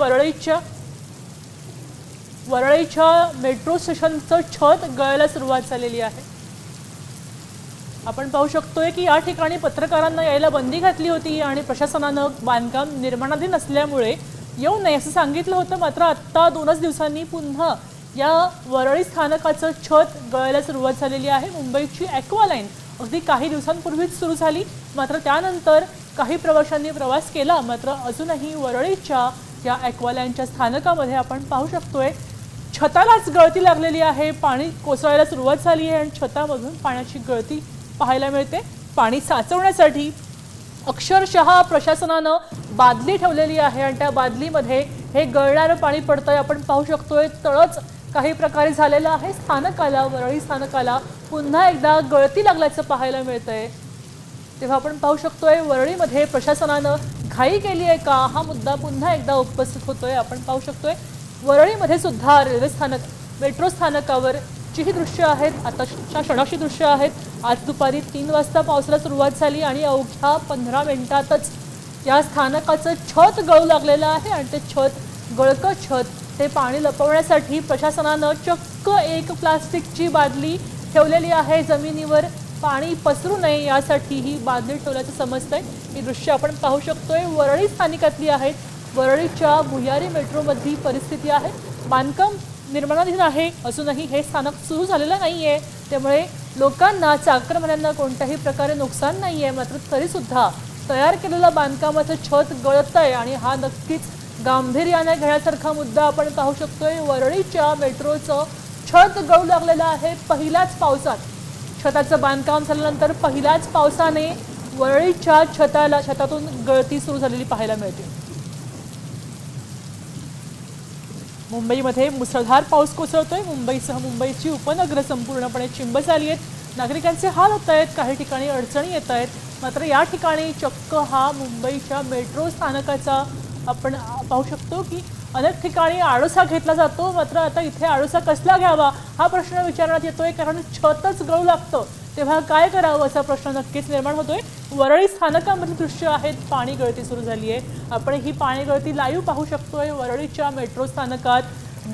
वरळीच्या वरळीच्या metro स्टेशनचं छत गळायला सुरुवात झालेली आहे. आपण पाहू शकतोय की या ठिकाणी पत्रकारांना यायला बंदी घातली होती आणि प्रशासनानं बांधकाम निर्माणाधीन असल्यामुळे येऊ नये असं सांगितलं होतं. मात्र आत्ता दोनच दिवसांनी पुन्हा या वरळी स्थानकाचं छत गळायला सुरुवात झालेली आहे. मुंबईची ॲक्वा लाईन अगदी काही दिवसांपूर्वीच सुरू झाली. मात्र त्यानंतर काही प्रवाशांनी प्रवास केला. मात्र अजूनही वरळीच्या या ॲक्वालँडच्या स्थानकामध्ये आपण पाहू शकतोय छतालाच गळती लागलेली आहे पाणी कोसळायला सुरुवात झाली आहे आणि छतामधून पाण्याची गळती पाहायला मिळते. पाणी साचवण्यासाठी अक्षरशः प्रशासनानं बादली ठेवलेली आहे आणि त्या बादलीमध्ये हे गळणारं पाणी पडतंय. आपण पाहू शकतोय तळच काही प्रकारे झालेलं आहे. स्थानकाला वरळी स्थानकाला पुन्हा एकदा गळती लागल्याचं पाहायला मिळतंय. तेव्हा आपण पाहू शकतोय वरळीमध्ये प्रशासनानं घाई केली आहे का? हा मुद्दा पुन्हा एकदा उपस्थित होतोय. आपण पाहू शकतोय वरळीमध्ये सुद्धा रेल्वे स्थानक मेट्रो स्थानकावर जी ही दृश्य आहेत. आताच्या क्षणाची दृश्य आहेत. आज दुपारी तीन वाजता पावसाला सुरुवात झाली आणि अवघ्या पंधरा मिनिटातच या स्थानकाचं छत गळू लागलेलं आहे आणि ते छत गळकं छत ते पाणी लपवण्यासाठी प्रशासनानं चक्क एक प्लास्टिकची बादली ठेवलेली आहे जमिनीवर. पाणी पसरू नये यासाठी ही बांधणी ठेवल्याचं समजतंय. ही दृश्य आपण पाहू शकतोय. वरळी स्थानिकातली आहेत. वरळीच्या भुयारी मेट्रोमधली परिस्थिती आहे. बांधकाम निर्माणाधीन आहे. अजूनही हे स्थानक सुरू झालेलं नाही आहे त्यामुळे लोकांना चाकरमान्यांना कोणत्याही प्रकारे नुकसान नाही आहे मात्र तरीसुद्धा तयार केलेलं बांधकामाचं छत गळत आहे आणि हा नक्कीच गांभीर्याने घेण्यासारखा मुद्दा आपण पाहू शकतोय. वरळीच्या मेट्रोचं छत गळू लागलेलं आहे. पहिल्याच पावसात. छताचं बांधकाम झाल्यानंतर पहिल्याच पावसाने वरळीच्या छताला छतातून गळती सुरू झालेली पाहायला मिळते. मुंबईमध्ये मुसळधार पाऊस कोसळतोय. मुंबईसह मुंबईची उपनगरं संपूर्णपणे चिंब झाली आहेत. नागरिकांचे हाल होत आहेत. काही ठिकाणी अडचणी येत आहेत. मात्र या ठिकाणी चक्क हा मुंबईच्या मेट्रो स्थानकाचा आपण पाहू शकतो की अनेक ठिकाणी आळसा घेतला जातो मात्र आता इथे आळसा कसला घ्यावा हा प्रश्न विचारण्यात येतोय कारण छतच गळू लागतं. तेव्हा काय करावं असा प्रश्न नक्कीच निर्माण होतोय. वरळी स्थानकामधली दृश्य आहेत पाणी गळती सुरू झाली आहे. आपण ही पाणी गळती लाईव्ह पाहू शकतोय. वरळीच्या मेट्रो स्थानकात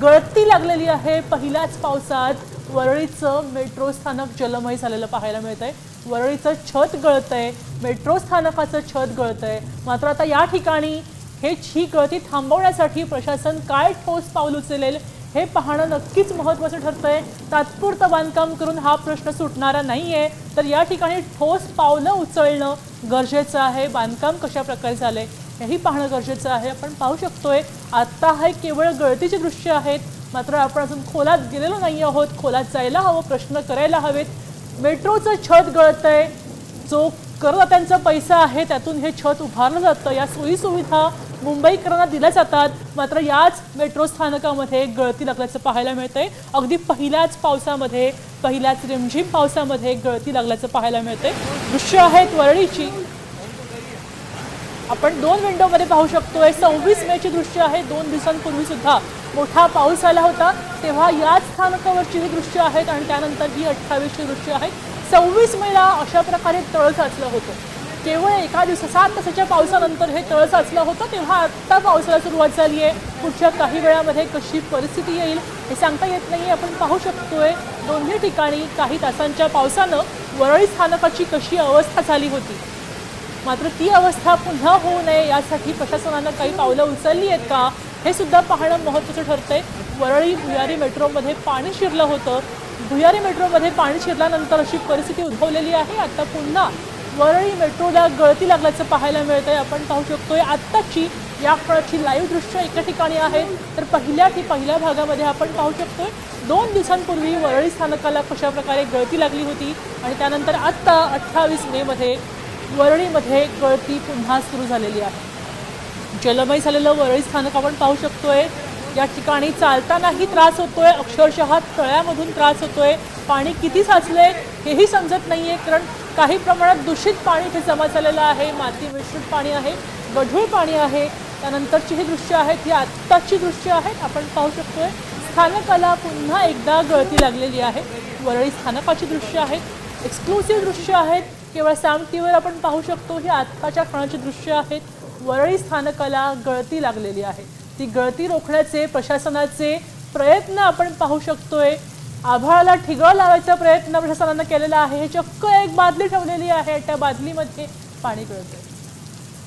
गळती लागलेली आहे. पहिल्याच पावसात वरळीचं मेट्रो स्थानक जलमय झालेलं पाहायला मिळतंय. वरळीचं छत गळतंय. मेट्रो स्थानकाचं छत गळतंय. मात्र आता या ठिकाणी हे ही गळती थांबवण्यासाठी प्रशासन काय ठोस पाऊल उचलेल हे पाहणं नक्कीच महत्त्वाचं ठरतंय. तात्पुरतं बांधकाम करून हा प्रश्न सुटणारा नाही आहे तर या ठिकाणी ठोस पावलं उचलणं गरजेचं आहे. बांधकाम कशा प्रकारे झालंय हेही पाहणं गरजेचं आहे. आपण पाहू शकतोय आत्ता हे केवळ गळतीचे दृश्य आहेत. मात्र आपण अजून खोलात गेलेलो नाही आहोत. खोलात जायला हवं प्रश्न करायला हवेत. मेट्रोचं छत गळतंय. जो करदात्यांचा पैसा आहे त्यातून हे छत उभारलं जातं. या सोयीसुविधा मुंबईकरांना दिल्या जातात. मात्र याच मेट्रो स्थानकामध्ये गळती लागल्याचं पाहायला मिळतंय. अगदी पहिल्याच पावसामध्ये पहिल्याच रिमझिम पावसामध्ये गळती लागल्याचं पाहायला मिळतंय. दृश्य आहेत वरळीची आपण दोन विंडोमध्ये पाहू शकतोय. सव्वीस मेची दृश्य आहे. दोन दिवसांपूर्वी सुद्धा मोठा पाऊस आला होता. तेव्हा याच स्थानकावरची ही दृश्य आहेत आणि त्यानंतर ही अठ्ठावीसची दृश्य आहेत सव्वीस मेला अशा प्रकारे तळ साचलं होतं. केवळ एका दिवसा सात तासाच्या पावसानंतर हे तळ साचलं होतं तेव्हा आत्ता पावसाला सुरुवात झाली आहे. पुढच्या काही वेळामध्ये कशी परिस्थिती येईल हे सांगता येत नाही आपण पाहू शकतोय दोन्ही ठिकाणी काही तासांच्या पावसानं वरळी स्थानकाची कशी अवस्था झाली होती. मात्र ती अवस्था पुन्हा होऊ नये यासाठी प्रशासनानं काही पावलं उचलली आहेत का हे सुद्धा पाहणं महत्त्वाचं ठरतंय. वरळी भुयारी मेट्रोमध्ये पाणी शिरलं होतं. भुयारी मेट्रोमध्ये पाणी शिरल्यानंतर अशी परिस्थिती उद्भवलेली आहे. आता पुन्हा वरळी मेट्रोला गळती लागल्याचं पाहायला मिळतंय. आपण पाहू शकतोय आत्ताची या काळाची लाईव्ह दृश्य एका ठिकाणी आहेत तर पहिल्या ठी पहिल्या भागामध्ये आपण पाहू शकतोय दोन दिवसांपूर्वी वरळी स्थानकाला कशा प्रकारे गळती लागली होती आणि त्यानंतर आत्ता अठ्ठावीस मेमध्ये वरळीमध्ये गळती पुन्हा सुरू झालेली आहे. जलमय झालेलं वरळी स्थानक आपण पाहू शकतोय. या ठिकाणी चालतानाही त्रास होतोय अक्षरशः तळ्यामधून त्रास होतोय. पाणी किती साचलंय हेही समजत नाहीये कारण काही प्रमाणात दूषित पाणी इथे जमा झालेलं आहे. माती मिश्रित पाणी आहे गढूळ पाणी आहे. त्यानंतरची ही दृश्य आहेत ही आत्ताची दृश्य आहेत. आपण पाहू शकतोय स्थानकाला पुन्हा एकदा गळती लागलेली आहे. वरळी स्थानकाची दृश्य आहेत एक्सक्लुसिव्ह दृश्य आहेत. केवळ सॅम टीव्हीवर आपण पाहू शकतो ही आत्ताच्या क्षणाची दृश्य आहेत वरळी स्थानकाला गळती लागलेली आहे. ती गळती रोखण्याचे प्रशासनाचे प्रयत्न आपण पाहू शकतोय. आभाळाला ठिगळ लावायचा प्रयत्न प्रशासनानं केलेला आहे. हे चक्क एक बादली ठेवलेली आहे. त्या बादलीमध्ये पाणी गळतंय